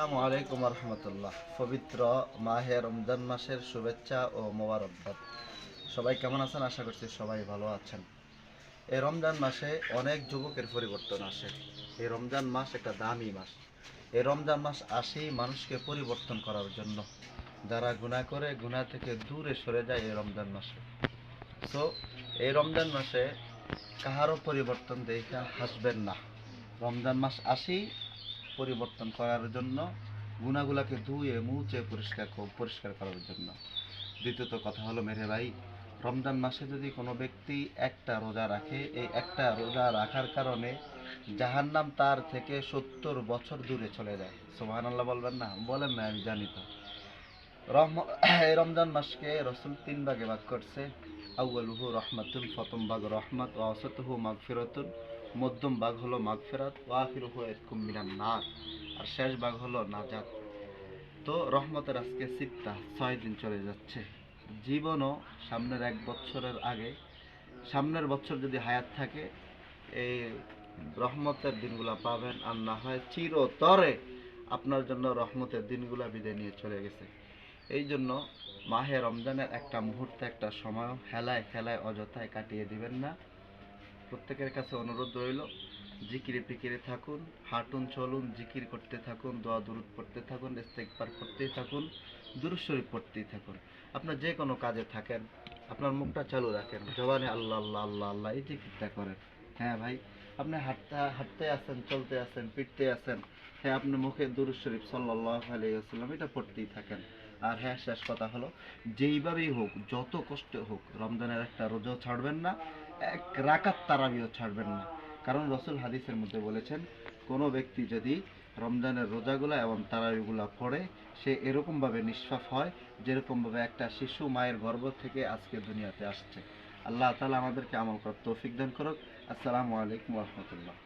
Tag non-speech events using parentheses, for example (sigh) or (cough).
আসসালামু আলাইকুম রহমতুল্লাহ। পবিত্র মাহে রমজান মাসের শুভেচ্ছা ও মোবারকবাদ। সবাই কেমন আছেন? আশা করছি সবাই ভালো আছেন। এই রমজান মাসে অনেক যুবকের পরিবর্তন আসে। এই রমজান মাস একটা দামি মাস। এই রমজান মাস আসেই মানুষকে পরিবর্তন করার জন্য। যারা গুনাহ করে, গুনাহ থেকে দূরে সরে যায় এই রমজান মাসে। সো এই রমজান মাসে কাহারও পরিবর্তন দেখে হাসবেন না। রমজান মাস আসেই পরিবর্তন করার জন্য গুণাগুলাকে ধুয়ে, মুছে পরিষ্কার পরিষ্কার করার জন্য। দ্বিতীয়ত কথা হলো, মেরে ভাই, রমজান মাসে যদি কোনো ব্যক্তি একটা রোজা রাখে, এই একটা রোজা রাখার কারণে জাহান্নাম তার থেকে সত্তর বছর দূরে চলে যায়। সোহান আল্লাহ বলবেন না? বলেন না, আমি জানি তো। রহম (coughs) এই রমজান মাসকে রসুল তিন ভাগে ভাগ করছে। আউ্বালুহু রহমাতুল ফতম ভাগ রহমত ও অসতহু মাগফিরাতুন। মধ্যম ভাগ হলো মাগফিরাত ও আখিরুহু এরকম মিনান নার। আর শেষ ভাগ হলো নাজাত। তো রহমতের আজকে সিত্তা ছয় দিন চলে যাচ্ছে। জীবনও সামনের এক বছরের আগে। সামনের বছর যদি হায়াত থাকে, এই রহমতের দিনগুলা পাবেন। আর না হয় চিরতরে আপনার জন্য রহমতের দিনগুলা বিদায় নিয়ে চলে গেছে। এই জন্য মাহে রমজানের একটা মুহূর্তে, একটা সময় হেলায় খেলায়, অযথায় কাটিয়ে দিবেন না। প্রত্যেকের কাছে অনুরোধ রইল, জিকিরে ফিকিরে থাকুন, হাঁটুন, চলুন, জিকির করতে থাকুন, দোয়া, দুরুদ পড়তে থাকুন ইস্তেকবার করতেই থাকুন, দুরুদ শরীফ পড়তেই থাকুন। আপনার যে কোনো কাজে থাকেন, আপনার মুখটা চালু রাখেন, জবানে আল্লাহ আল্লাহ আল্লাহ আল্লাহ, এই জিকিরটা করেন। হ্যাঁ ভাই? আপনি হাঁটতে হাঁটতে আছেন, চলতে আছেন পিটতে আছেন হ্যাঁ আপনি মুখে দুরুদ শরীফ সাল্লাহ আলাইসাল্লাম এটা পড়তেই থাকেন। আর হ্যাঁ শেষ কথা হলো, যেইভাবেই হোক, যত কষ্টে হোক, রমজানের একটা রোজাও ছাড়বেন না, এক রাকাত তারাবিও ছাড়বেন না। কারণ রসুল হাদিসের মধ্যে বলেছেন, কোনো ব্যক্তি যদি রমজানের রোজাগুলা এবং তারাবিগুলা পড়ে, সে এরকমভাবে নিষ্পাপ হয়, যেরকমভাবে একটা শিশু মায়ের গর্ভ থেকে আজকে দুনিয়াতে আসছে। আল্লাহ তালা আমাদেরকে আমল করার তৌফিক দান করুক। আসসালামু আলাইকুম রহমতুল্লাহ।